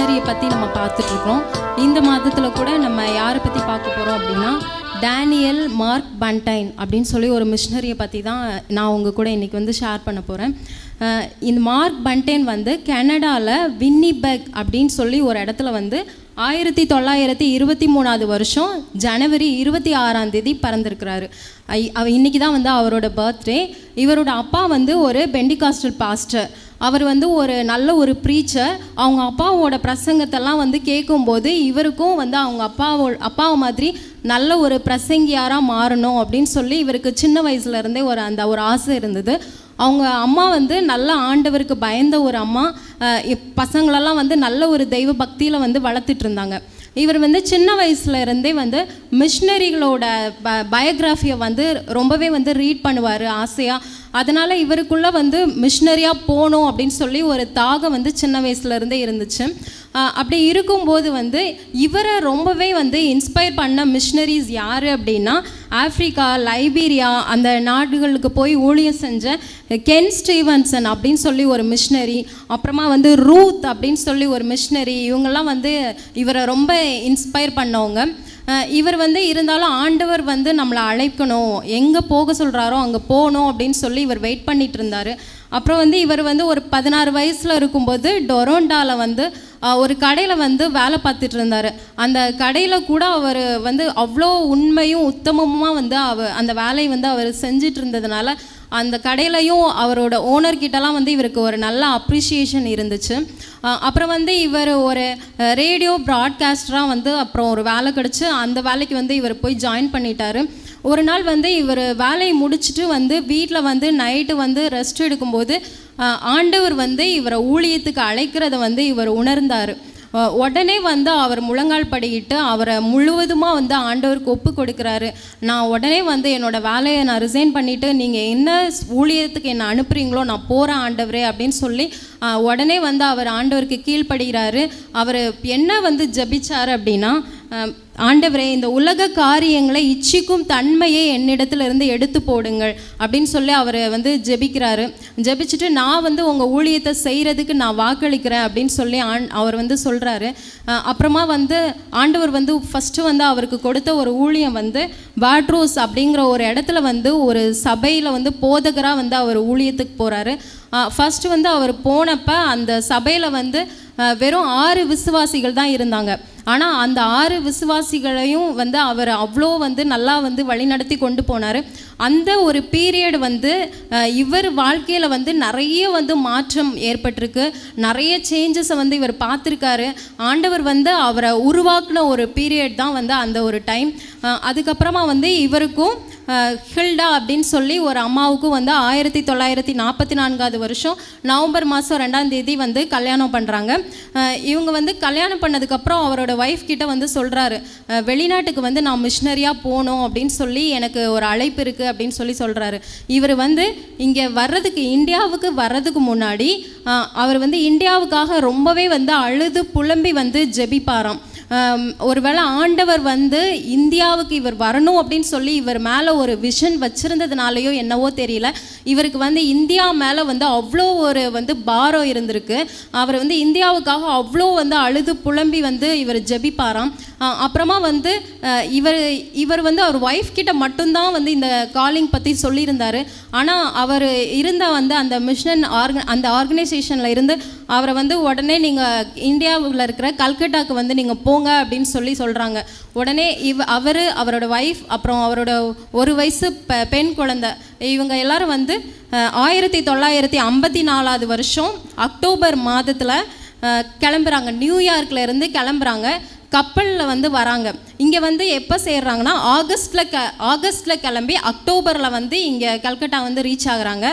மிஷினரியை பற்றி நம்ம பார்த்துட்ருக்கோம். இந்த மாதத்தில் கூட நம்ம யாரை பற்றி பார்க்க போகிறோம் அப்படின்னா டேனியல் மார்க் பண்டைன் அப்படின்னு சொல்லி ஒரு மிஷினரியை பற்றி தான் நான் உங்கள் கூட இன்றைக்கி வந்து ஷேர் பண்ண போகிறேன் இந்த மார்க் பண்டைன் வந்து கனடாவில் வின்னிபெக் அப்படின்னு சொல்லி ஒரு இடத்துல வந்து ஆயிரத்தி தொள்ளாயிரத்தி இருபத்தி மூணாவது வருஷம் ஜனவரி இருபத்தி ஆறாம் தேதி பிறந்திருக்கிறாரு. ஐ- இன்னைக்கு தான் வந்து அவரோட பர்த்டே இவரோட அப்பா வந்து ஒரு பெண்டிகாஸ்டல் பாஸ்டர் அவர் வந்து ஒரு நல்ல ஒரு ப்ரீச்சர் அவங்க அப்பாவோட பிரசங்கத்தெல்லாம் வந்து கேட்கும்போது இவருக்கும் வந்து அவங்க அப்பாவோ அப்பாவை மாதிரி நல்ல ஒரு பிரசங்கியாராக மாறணும் அப்படின்னு சொல்லி இவருக்கு சின்ன வயசுல இருந்தே ஒரு அந்த ஒரு ஆசை இருந்தது. அவங்க அம்மா வந்து நல்ல ஆண்டவருக்கு பயந்த ஒரு அம்மா. இப் பசங்களெல்லாம் வந்து நல்ல ஒரு தெய்வ பக்தியில் வந்து வளர்த்துட்டு இருந்தாங்க. இவர் வந்து சின்ன வயசுல இருந்தே வந்து மிஷினரிகளோட ப பயோகிராஃபியை வந்து ரொம்பவே வந்து ரீட் பண்ணுவார் ஆசையாக அதனால் இவருக்குள்ளே வந்து மிஷினரியாக போகணும் அப்படின்னு சொல்லி ஒரு தாகம் வந்து சின்ன வயசுலேருந்தே இருந்துச்சு. அப்படி இருக்கும்போது வந்து இவரை ரொம்பவே வந்து இன்ஸ்பயர் பண்ண மிஷினரிஸ் யார் அப்படின்னா ஆஃப்ரிக்கா லைபீரியா அந்த நாடுகளுக்கு போய் ஊழியம் செஞ்ச கென் ஸ்டீவன்சன் அப்படின்னு சொல்லி ஒரு மிஷினரி அப்புறமா வந்து ரூத் அப்படின்னு சொல்லி ஒரு மிஷினரி இவங்கெல்லாம் வந்து இவரை ரொம்ப இன்ஸ்பயர் பண்ணவங்க. இவர் வந்து இருந்தாலும் ஆண்டவர் வந்து நம்மளை அழைக்கணும். எங்கே போக சொல்கிறாரோ அங்கே போகணும் அப்படின்னு சொல்லி இவர் வெயிட் பண்ணிட்டு இருந்தார். அப்புறம் வந்து இவர் வந்து ஒரு பதினாறு வயசில் இருக்கும்போது டொரோண்டாவில் வந்து ஒரு கடையில் வந்து வேலை பார்த்துட்டு இருந்தார். அந்த கடையில் கூட அவர் வந்து அவ்வளோ உண்மையும் உத்தமமாக வந்து அவ அந்த வேலையை வந்து அவர் செஞ்சிட்டு இருந்ததுனால அந்த கடையிலையும் அவரோட ஓனர்கிட்டலாம் வந்து இவருக்கு ஒரு நல்ல அப்ரிஷியேஷன் இருந்துச்சு. அப்புறம் வந்து இவர் ஒரு ரேடியோ ப்ராட்காஸ்டராக வந்து அப்புறம் ஒரு வேலை கிடச்சி அந்த வேலைக்கு வந்து இவர் போய் ஜாயின் பண்ணிட்டாரு. ஒரு நாள் வந்து இவர் வேலையை முடிச்சுட்டு வந்து வீட்டில் வந்து நைட்டு வந்து ரெஸ்ட் எடுக்கும்போது ஆண்டவர் வந்து இவரை ஊழியத்துக்கு அழைக்கிறத வந்து இவர் உணர்ந்தார். உடனே வந்து அவர் முழங்கால் படியிட்டு அவரை முழுவதுமாக வந்து ஆண்டவருக்கு ஒப்பு கொடுக்குறாரு. நான் உடனே வந்து என்னோட வேலையை நான் ரிசைன் பண்ணிவிட்டு நீங்கள் என்ன ஊழியத்துக்கு என்னை அனுப்புறீங்களோ நான் போகிறேன் ஆண்டவரே அப்படின்னு சொல்லி உடனே வந்து அவர் ஆண்டவருக்கு கீழ்ப்படுகிறாரு. அவர் என்ன வந்து ஜபிச்சார் அப்படின்னா ஆண்டவரே இந்த உலக காரியங்களை இச்சிக்கும் தன்மையை என்னிடத்துல இருந்து எடுத்து போடுங்கள் அப்படின்னு சொல்லி அவர் வந்து ஜெபிக்கிறாரு. ஜெபிச்சுட்டு நான் வந்து உங்கள் ஊழியத்தை செய்கிறதுக்கு நான் வாக்களிக்கிறேன் அப்படின்னு சொல்லி ஆண் அவர் வந்து சொல்கிறாரு அப்புறமா வந்து ஆண்டவர் வந்து ஃபஸ்ட்டு வந்து அவருக்கு கொடுத்த ஒரு ஊழியம் வந்து வாட்ரோஸ் அப்படிங்கிற ஒரு இடத்துல வந்து ஒரு சபையில் வந்து போதகராக வந்து அவர் ஊழியத்துக்கு போகிறாரு ஃபஸ்ட்டு வந்து அவர் போனப்போ அந்த சபையில் வந்து வெறும் ஆறு விசுவாசிகள் தான் இருந்தாங்க. ஆனால் அந்த ஆறு விசுவாசிகளையும் வந்து அவர் அவ்வளோ வந்து நல்லா வந்து வழிநடத்தி கொண்டு போனார். அந்த ஒரு பீரியட் வந்து இவர் வாழ்க்கையில் வந்து நிறைய வந்து மாற்றம் ஏற்பட்டிருக்கு. நிறைய சேஞ்சஸை வந்து இவர் பார்த்துருக்காரு. ஆண்டவர் வந்து அவரை உருவாக்கின ஒரு பீரியட் தான் வந்து அந்த ஒரு டைம் அதுக்கப்புறமா வந்து இவருக்கும் ஹில்டா அப்படின்னு சொல்லி ஒரு அம்மாவுக்கும் வந்து ஆயிரத்தி தொள்ளாயிரத்தி நாற்பத்தி நான்காவது வருஷம் நவம்பர் மாதம் ரெண்டாம் தேதி வந்து கல்யாணம் பண்ணுறாங்க இவங்க வந்து கல்யாணம் பண்ணதுக்கப்புறம் அவரோட ஒய்ஃப் கிட்ட வந்து சொல்கிறாரு வெளிநாட்டுக்கு வந்து நான் மிஷினரியாக போகணும் அப்படின்னு சொல்லி எனக்கு ஒரு அழைப்பு இருக்குது அப்படின்னு சொல்லி சொல்கிறாரு இவர் வந்து இங்கே வர்றதுக்கு இந்தியாவுக்கு வர்றதுக்கு முன்னாடி அவர் வந்து இந்தியாவுக்காக ரொம்பவே வந்து அழுது புலம்பி வந்து ஜெபிப்பாராம். ஒருவேளை ஆண்டவர் வந்து இந்தியாவுக்கு இவர் வரணும் அப்படின்னு சொல்லி இவர் மேலே ஒரு விஷன் வச்சுருந்ததுனாலையோ என்னவோ தெரியல. இவருக்கு வந்து இந்தியா மேலே வந்து அவ்வளோ ஒரு வந்து பாரம் இருந்திருக்கு. அவர் வந்து இந்தியாவுக்காக அவ்வளோ வந்து அழுது புலம்பி வந்து இவர் ஜெபிப்பாராம். அப்புறமா வந்து இவர் இவர் வந்து அவர் ஒய்ஃப் கிட்ட மட்டும்தான் வந்து இந்த காலிங் பற்றி சொல்லியிருந்தார். ஆனால் அவர் இருந்த வந்து அந்த மிஷன் ஆர்க அந்த ஆர்கனைசேஷனில் இருந்து அவரை வந்து உடனே நீங்கள் இந்தியாவில் இருக்கிற கல்கட்டாக்கு வந்து நீங்கள் போங்க அப்படின்னு சொல்லி சொல்கிறாங்க உடனே இவ் அவர் அவரோட ஒய்ஃப் அப்புறம் அவரோட ஒரு வயசு பெ பெண் குழந்தை. இவங்க எல்லாரும் வந்து ஆயிரத்தி தொள்ளாயிரத்தி ஐம்பத்தி நாலாவது வருஷம் அக்டோபர் மாதத்தில் கிளம்புறாங்க. நியூயார்க்கில் இருந்து கிளம்புறாங்க. கப்பலில் வந்து வராங்க. இங்கே வந்து எப்போ சேர்றாங்கன்னா ஆகஸ்ட்டில் க ஆகஸ்ட்டில் கிளம்பி அக்டோபரில் வந்து இங்கே கல்கட்டா வந்து ரீச் ஆகுறாங்க.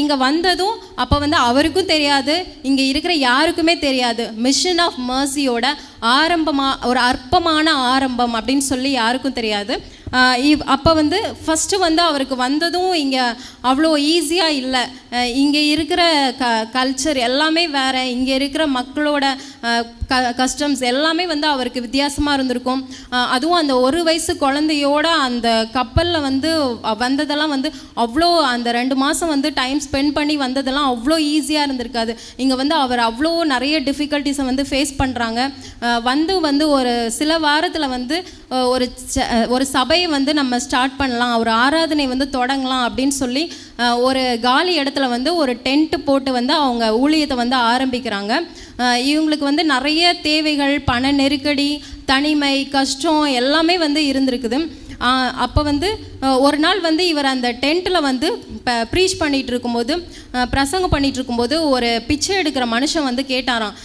இங்கே வந்ததும் அப்போ வந்து அவருக்கும் தெரியாது. இங்கே இருக்கிற யாருக்குமே தெரியாது. மிஷன் ஆஃப் மர்சியோட ஆரம்பமாக ஒரு அற்பமான ஆரம்பம் அப்படின்னு சொல்லி யாருக்கும் தெரியாது. அப்போ வந்து ஃபஸ்ட்டு வந்து அவருக்கு வந்ததும் இங்கே அவ்வளோ ஈஸியாக இல்லை. இங்கே இருக்கிற க கல்ச்சர் எல்லாமே வேறு. இங்கே இருக்கிற மக்களோட க கஸ்டம்ஸ் எல்லாமே வந்து அவருக்கு வித்தியாசமாக இருந்திருக்கும். அதுவும் அந்த ஒரு வயசு குழந்தையோட அந்த கப்பலில் வந்து வந்ததெல்லாம் வந்து அவ்வளோ அந்த ரெண்டு மாதம் வந்து டைம் ஸ்பெண்ட் பண்ணி வந்ததெல்லாம் அவ்வளோ ஈஸியாக இருந்திருக்காது. இங்கே வந்து அவர் அவ்வளோ நிறைய டிஃபிகல்ட்டிஸை வந்து ஃபேஸ் பண்ணுறாங்க வந்து வந்து ஒரு சில வாரத்தில் வந்து ஒரு ஒரு ச- சபையை வந்து நம்ம ஸ்டார்ட் பண்ணலாம். ஒரு ஆராதனை வந்து தொடங்கலாம் அப்படின்னு சொல்லி ஒரு காலி இடத்துல வந்து ஒரு டென்ட் போட்டு வந்து அவங்க ஊழியத்தை வந்து ஆரம்பிக்கிறாங்க. இவங்களுக்கு வந்து நிறைய தேவைகள் பண நெருக்கடி தனிமை கஷ்டம் எல்லாமே வந்து இருந்திருக்குது. அப்போ வந்து ஒரு நாள் வந்து இவர் அந்த டென்ட்டில் வந்து இப்போ ப்ரீச் பண்ணிகிட்டு இருக்கும்போது பிரசங்கம் பண்ணிகிட்டு இருக்கும்போது ஒரு பிச்சை எடுக்கிற மனுஷன் வந்து கேட்டாராம்.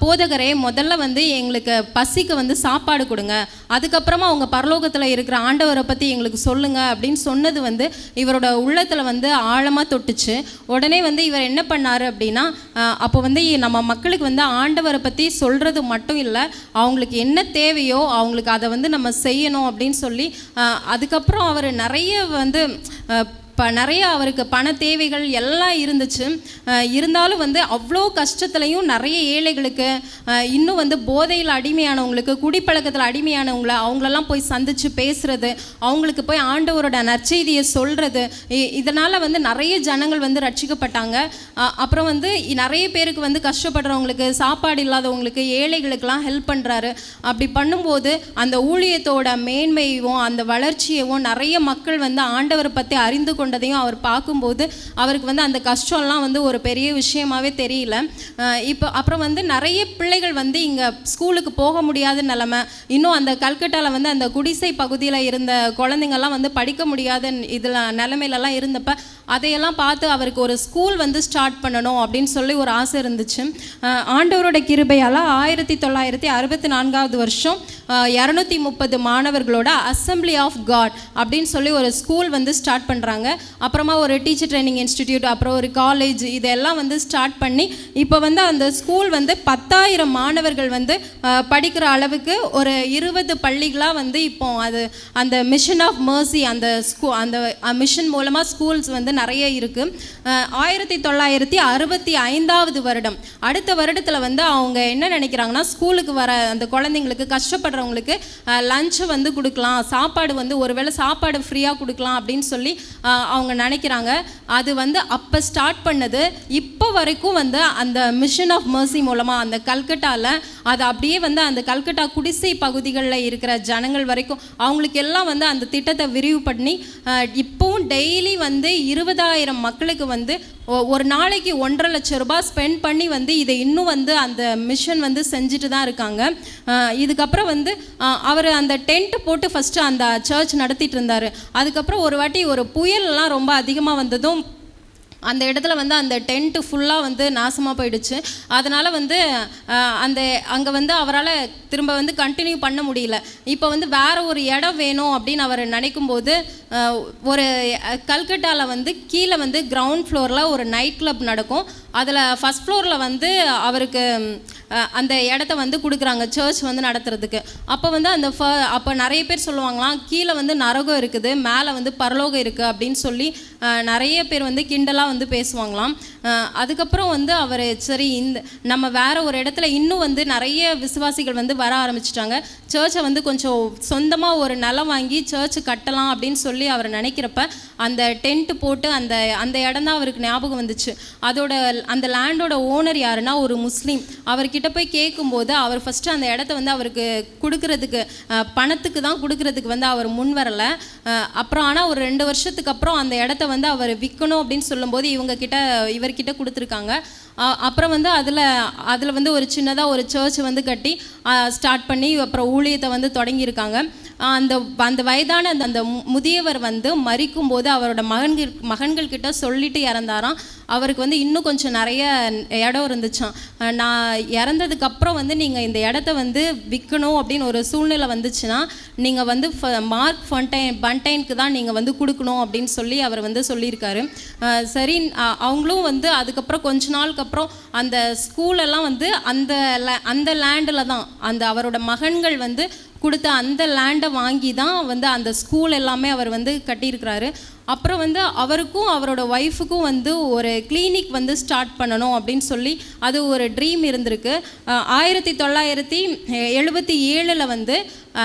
போதகரே முதல்ல வந்து எங்களுக்கு பசிக்கு வந்து சாப்பாடு கொடுங்க. அதுக்கப்புறமா அவங்க பரலோகத்தில் இருக்கிற ஆண்டவரை பற்றி எங்களுக்கு சொல்லுங்க அப்படின்னு சொன்னது வந்து இவரோட உள்ளத்தில் வந்து ஆழமாக தொட்டுச்சு. உடனே வந்து இவர் என்ன பண்ணார் அப்படின்னா அப்போ வந்து நம்ம மக்களுக்கு வந்து ஆண்டவரை பற்றி சொல்கிறது மட்டும் இல்லை அவங்களுக்கு என்ன தேவையோ அவங்களுக்கு அதை வந்து நம்ம செய்யணும் அப்படின்னு சொல்லி அதுக்கப்புறம் அவர் நிறைய வந்து ப நிறைய அவருக்கு பண தேவைகள் எல்லாம் இருந்துச்சு. இருந்தாலும் வந்து அவ்வளோ கஷ்டத்துலையும் நிறைய ஏழைகளுக்கு இன்னும் வந்து போதையில் அடிமையானவங்களுக்கு குடிப்பழக்கத்தில் அடிமையானவங்கள அவங்களெல்லாம் போய் சந்தித்து பேசுறது அவங்களுக்கு போய் ஆண்டவரோட நற்செய்தியை சொல்கிறது இதனால் வந்து நிறைய ஜனங்கள் வந்து ரட்சிக்கப்பட்டாங்க. அப்புறம் வந்து நிறைய பேருக்கு வந்து கஷ்டப்படுறவங்களுக்கு சாப்பாடு இல்லாதவங்களுக்கு ஏழைகளுக்கெல்லாம் ஹெல்ப் பண்ணுறாரு அப்படி பண்ணும்போது அந்த ஊழியத்தோட மேன்மையவும் அந்த வளர்ச்சியவும் நிறைய மக்கள் வந்து ஆண்டவரை பற்றி அறிந்து கொண்டு கொண்டதையும் அவர் பார்க்கும்போது அவருக்கு வந்து அந்த கஷ்டம்லாம் வந்து ஒரு பெரிய விஷயமாவே தெரியல. இப்போ அப்புறம் வந்து நிறைய பிள்ளைகள் வந்து இங்கே ஸ்கூலுக்கு போக முடியாத நிலமை இன்னும் அந்த கல்கட்டாவில் வந்து அந்த குடிசை பகுதியில் இருந்த குழந்தைங்கள்லாம் வந்து படிக்க முடியாத இதில் நிலமையிலலாம் இருந்தப்ப அதையெல்லாம் பார்த்து அவருக்கு ஒரு ஸ்கூல் வந்து ஸ்டார்ட் பண்ணணும் அப்படின்னு சொல்லி ஒரு ஆசை இருந்துச்சு. ஆண்டவரோட கிருபையால் ஆயிரத்தி தொள்ளாயிரத்தி அறுபத்தி நான்காவது வருஷம் இரநூத்தி முப்பது மாணவர்களோட அசம்பிளி ஆஃப் காட் அப்படின்னு சொல்லி ஒரு ஸ்கூல் வந்து ஸ்டார்ட் பண்ணுறாங்க அப்புறமா ஒரு டீச்சர் ட்ரைனிங் இன்ஸ்டிடியூட் அப்புறம் ஒரு காலேஜ் இதெல்லாம் வந்து ஸ்டார்ட் பண்ணி இப்போ வந்து அந்த ஸ்கூல் வந்து பத்தாயிரம் மாணவர்கள் வந்து படிக்கிற அளவுக்கு ஒரு இருபது பள்ளிகளாக வந்து இப்போ அது அந்த மிஷன் ஆஃப் மர்சி அந்த ஸ்கூ அந்த மிஷன் மூலமாக ஸ்கூல்ஸ் வந்து நிறைய இருக்குது ஆயிரத்தி தொள்ளாயிரத்தி அறுபத்தி ஐந்தாவது வருடம். அடுத்த வருடத்தில் வந்து அவங்க என்ன நினைக்கிறாங்கன்னா ஸ்கூலுக்கு வர அந்த குழந்தைங்களுக்கு வரவங்களுக்கு லஞ்சை வந்து கொடுக்கலாம் சாப்பாடு வந்து ஒருவேளை சாப்பாடு ஃப்ரீயாக கொடுக்கலாம் அப்படின்னு சொல்லி அவங்க நினைக்கிறாங்க. அது வந்து அப்போ ஸ்டார்ட் பண்ணது இப்போ வரைக்கும் வந்து அந்த மிஷன் ஆஃப் மர்சி மூலமாக அந்த கல்கட்டாவில் அது அப்படியே வந்து அந்த கல்கட்டா குடிசை பகுதிகளில் இருக்கிற ஜனங்கள் வரைக்கும் அவங்களுக்கு எல்லாம் வந்து அந்த திட்டத்தை விரிவு பண்ணி இப்போவும் டெய்லி வந்து இருபதாயிரம் மக்களுக்கு வந்து ஒ- ஒரு நாளைக்கு ஒன்றரை லட்சம் ரூபாய் ஸ்பெண்ட் பண்ணி வந்து இதை இன்னும் வந்து அந்த மிஷன் வந்து செஞ்சுட்டு தான் இருக்காங்க. இதுக்கப்புறம் வந்து அவர் அந்த டென்ட் போட்டு ஃபஸ்ட்டு அந்த சர்ச் நடத்திட்டு இருந்தார். அதுக்கப்புறம் ஒரு வாட்டி ஒரு புயல்லாம் ரொம்ப அதிகமாக வந்ததும் அந்த இடத்துல வந்து அந்த டென்ட்டு ஃபுல்லாக வந்து நாசமாக போயிடுச்சு. அதனால் வந்து அந்த அங்கே வந்து அவரால் திரும்ப வந்து கண்டினியூ பண்ண முடியல. இப்போ வந்து வேறு ஒரு இடம் வேணும் அப்படின்னு அவர் நினைக்கும் போது ஒரு கல்கட்டாவில் வந்து கீழே வந்து கிரவுண்ட் ஃப்ளோரில் ஒரு நைட் கிளப் நடக்கும். அதில் ஃபஸ்ட் ஃப்ளோரில் வந்து அவருக்கு அந்த இடத்த வந்து கொடுக்குறாங்க சர்ச் வந்து நடத்துறதுக்கு. அப்போ வந்து அந்த ஃப அப்போ நிறைய பேர் சொல்லுவாங்களாம் கீழே வந்து நரகம் இருக்குது மேலே வந்து பரலோகம் இருக்குது அப்படின்னு சொல்லி நிறைய பேர் வந்து கிண்டலாக வந்து பேசுவாங்களாம். அதுக்கப்புறம் வந்து அவர் சரி இந்த நம்ம வேற ஒரு இடத்துல இன்னும் வந்து நிறைய விசுவாசிகள் வந்து வர ஆரம்பிச்சிட்டாங்க. சர்ச்சை வந்து கொஞ்சம் சொந்தமாக ஒரு நிலம் வாங்கி சர்ச் கட்டலாம் அப்படின்னு சொல்லி அவர் நினைக்கிறப்ப அந்த டென்ட் போட்டு அந்த அந்த இடம் தான் அவருக்கு ஞாபகம் வந்துச்சு. அதோட அந்த லேண்டோட ஓனர் யாருன்னா ஒரு முஸ்லீம். அவர்கிட்ட போய் கேட்கும்போது அவர் ஃபஸ்ட்டு அந்த இடத்த வந்து அவருக்கு கொடுக்கறதுக்கு பணத்துக்கு தான் கொடுக்கறதுக்கு வந்து அவர் முன் வரலை. அப்புறம் ஆனால் ஒரு ரெண்டு வருஷத்துக்கு அப்புறம் அந்த இடத்த வந்து அவர் விற்கணும் அப்படின்னு சொல்லும்போது இவங்க கிட்ட இவர்கிட்ட கொடுத்துருக்காங்க. அப்புறம் வந்து அதில் அதில் வந்து ஒரு சின்னதாக ஒரு சர்ச் வந்து கட்டி ஸ்டார்ட் பண்ணி அப்புறம் ஊழியத்தை வந்து தொடங்கியிருக்காங்க. அந்த அந்த வயதான அந்த அந்த முதியவர் வந்து மறிக்கும்போது அவரோட மகன்கள் மகன்கள் கிட்ட சொல்லிட்டு இறந்தாராம். அவருக்கு வந்து இன்னும் கொஞ்சம் நிறைய இடம் இருந்துச்சாம். நான் இறந்ததுக்கப்புறம் வந்து நீங்கள் இந்த இடத்த வந்து விற்கணும் அப்படின்னு ஒரு சூழ்நிலை வந்துச்சுன்னா நீங்கள் வந்து ஃப- மார்க் ஃபன்டைன் பன்டைனுக்கு தான் நீங்கள் வந்து கொடுக்கணும் அப்படின்னு சொல்லி அவர் வந்து சொல்லியிருக்காரு. சரி அவங்களும் வந்து அதுக்கப்புறம் கொஞ்ச நாளுக்கு அப்புறம் அந்த ஸ்கூலெல்லாம் வந்து அந்த அந்த லேண்டில் தான். அந்த அவரோட மகன்கள் வந்து கொடுத்த அந்த லேண்டை வாங்கி தான் வந்து அந்த ஸ்கூல் எல்லாமே அவர் வந்து கட்டியிருக்கிறாரு. அப்புறம் வந்து அவருக்கும் அவரோட ஒய்ஃபுக்கும் வந்து ஒரு கிளினிக் வந்து ஸ்டார்ட் பண்ணணும் அப்படின்னு சொல்லி அது ஒரு ட்ரீம் இருந்திருக்கு. ஆயிரத்தி தொள்ளாயிரத்தி எழுபத்தி ஏழில் வந்து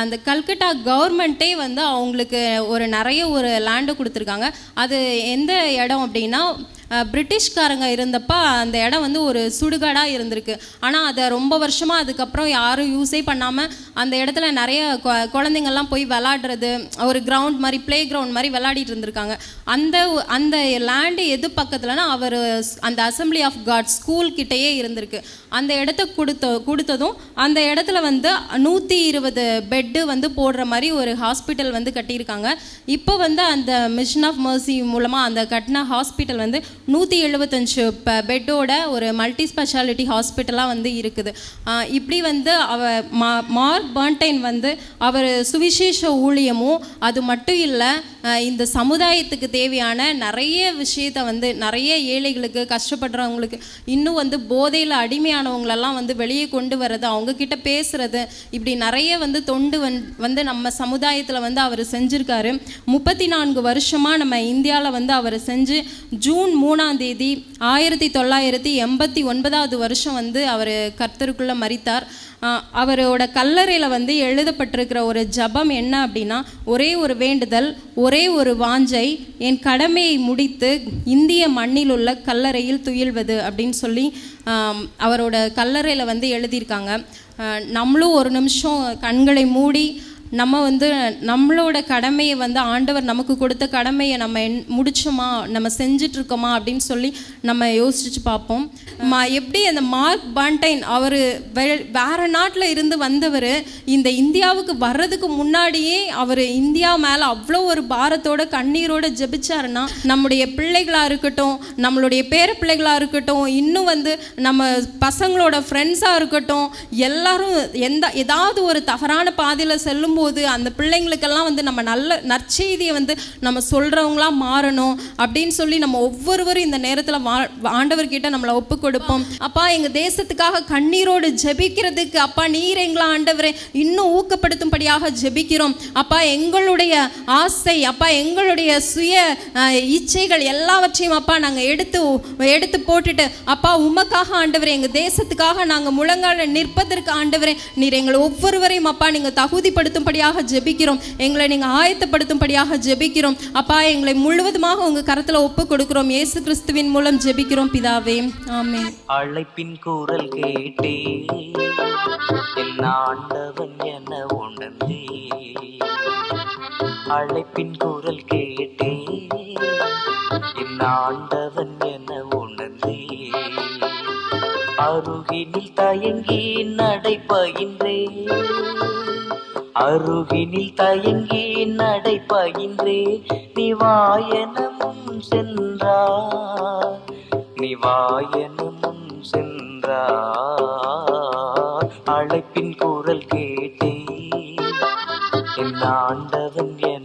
அந்த கல்கட்டா கவர்மெண்ட்டே வந்து அவங்களுக்கு ஒரு நிறைய ஒரு லேண்டு கொடுத்துருக்காங்க. அது எந்த இடம் அப்படின்னா பிரிட்டிஷ்காரங்க இருந்தப்ப அந்த இடம் வந்து ஒரு சுடுகாடாக இருந்திருக்கு. ஆனால் அதை ரொம்ப வருஷமாக அதுக்கப்புறம் யாரும் யூஸே பண்ணாமல் அந்த இடத்துல நிறைய கொ- குழந்தைங்கள்லாம் போய் விளாடுறது ஒரு கிரவுண்ட் மாதிரி ப்ளே கிரவுண்ட் மாதிரி விளாடிட்டு இருந்திருக்காங்க. அந்த அந்த லேண்டு எது பக்கத்துலனா அவர் அந்த அசம்பிளி ஆஃப் காட் ஸ்கூல் கிட்டேயே இருந்திருக்கு. அந்த இடத்த கொடுத்த கொடுத்ததும் அந்த இடத்துல வந்து நூற்றி இருபது பெட்டு வந்து போடுற மாதிரி ஒரு ஹாஸ்பிட்டல் வந்து கட்டியிருக்காங்க. இப்போ வந்து அந்த மிஷன் ஆஃப் மர்சி மூலமாக அந்த கட்டின ஹாஸ்பிட்டல் வந்து நூற்றி எழுபத்தஞ்சு பெட்டோட ஒரு மல்டி ஸ்பெஷாலிட்டி ஹாஸ்பிட்டலாக வந்து இருக்குது. இப்படி வந்து அவ மா மார்க் பர்ன்டைன் வந்து அவர் சுவிசேஷ ஊழியமும் அது மட்டும் இல்லை இந்த சமுதாயத்துக்கு தேவையான நிறைய விஷயத்தை வந்து நிறைய ஏழைகளுக்கு கஷ்டப்படுறவங்களுக்கு இன்னும் வந்து போதையில் அடிமையானவங்களெல்லாம் வந்து வெளியே கொண்டு வர்றது அவங்கக்கிட்ட பேசுகிறது இப்படி நிறைய வந்து தொண்டு வந் வந்து நம்ம சமுதாயத்தில் வந்து அவர் செஞ்சுருக்காரு. முப்பத்தி நான்கு வருஷமாக நம்ம இந்தியாவில் வந்து அவர் செஞ்சு ஜூன் மூணு மூணாம் தேதி ஆயிரத்தி தொள்ளாயிரத்தி எண்பத்தி ஒன்பதாவது வருஷம் வந்து அவர் கர்த்தருக்குள்ளே மறித்தார் அவரோட கல்லறையில் வந்து எழுதப்பட்டிருக்கிற ஒரு ஜெபம் என்ன அப்படின்னா ஒரே ஒரு வேண்டுதல் ஒரே ஒரு வாஞ்சை என் கடமையை முடித்து இந்திய மண்ணில் உள்ள கல்லறையில் துயில்வது அப்படின்னு சொல்லி அவரோட கல்லறையில் வந்து எழுதியிருக்காங்க. நம்மளும் ஒரு நிமிஷம் கண்களை மூடி நம்ம வந்து நம்மளோட கடமையை வந்து ஆண்டவர் நமக்கு கொடுத்த கடமையை நம்ம என் முடிச்சோமா? நம்ம செஞ்சிட்ருக்கோமா அப்படின்னு சொல்லி நம்ம யோசிச்சு பார்ப்போம். மா எப்படி அந்த மார்க் பாண்டைன் அவர் வேற நாட்டில் இருந்து வந்தவர் இந்த இந்தியாவுக்கு வர்றதுக்கு முன்னாடியே அவர் இந்தியா மேலே அவ்வளோ ஒரு பாரத்தோட கண்ணீரோட ஜெபிச்சாருன்னா நம்முடைய பிள்ளைகளாக இருக்கட்டும் நம்மளுடைய பேர பிள்ளைகளாக இருக்கட்டும் இன்னும் வந்து நம்ம பசங்களோட ஃப்ரெண்ட்ஸாக இருக்கட்டும் எல்லாரும் எந்த ஏதாவது ஒரு தவறான பாதையில் செல்லும்போது அந்த பிள்ளைங்களுக்கெல்லாம் வந்து நம்ம நல்ல நற்செய்தியை வந்து நம்ம சொல்கிறவங்களா மாறணும் அப்படின்னு சொல்லி நம்ம ஒவ்வொருவரும் இந்த நேரத்தில் வா ஆண்டவர்கிட்ட நம்மளை ஒப்பு கொடுப்போம். அப்பா எங்கள் தேசத்துக்காக கண்ணீரோடு ஜெபிக்கிறதுக்கு அப்பா நீர் எங்களை ஆண்டவரே இன்னும் ஊக்கப்படுத்தும்படியாக ஜெபிக்கிறோம். அப்பா எங்களுடைய ஆசை அப்பா எங்களுடைய சுய இச்சைகள் எல்லாவற்றையும் அப்பா நாங்கள் எடுத்து எடுத்து போட்டுட்டு அப்பா உமக்காக ஆண்டவரே எங்கள் தேசத்துக்காக நாங்கள் முழங்கால நிற்பதற்கு ஆண்டவரே நீர் எங்களை ஒவ்வொருவரையும் அப்பா நீங்கள் தகுதிப்படுத்தும் தகுதிப்படுத்தும்படியாக ஜெபிக்கிறோம். எங்களை நீங்கள் ஆயத்தப்படுத்தும்படியாக ஜெபிக்கிறோம். அப்பா எங்களை முழுவதுமாக உங்கள் கரத்தில் ஒப்பு கொடுக்கிறோம் இயேசு கிறிஸ்துவின் மூலம் ஜெபிக்கிறோம் பிதாவே. ஆமே அழைப்பின் குரல் கேட்டே என் ஆண்டவன் என உணர்ந்தே அழைப்பின் குரல் கேட்டே என் ஆண்டவன் என அருகினில் தயங்கி நடைபயின்றே. அருகினில் தயங்கி நடைபயின்றே. நீ வாயன முன் சென்றார். நீ வாயன சென்றார். அழைப்பின் குரல் கேட்டே என் ஆண்டவன் என்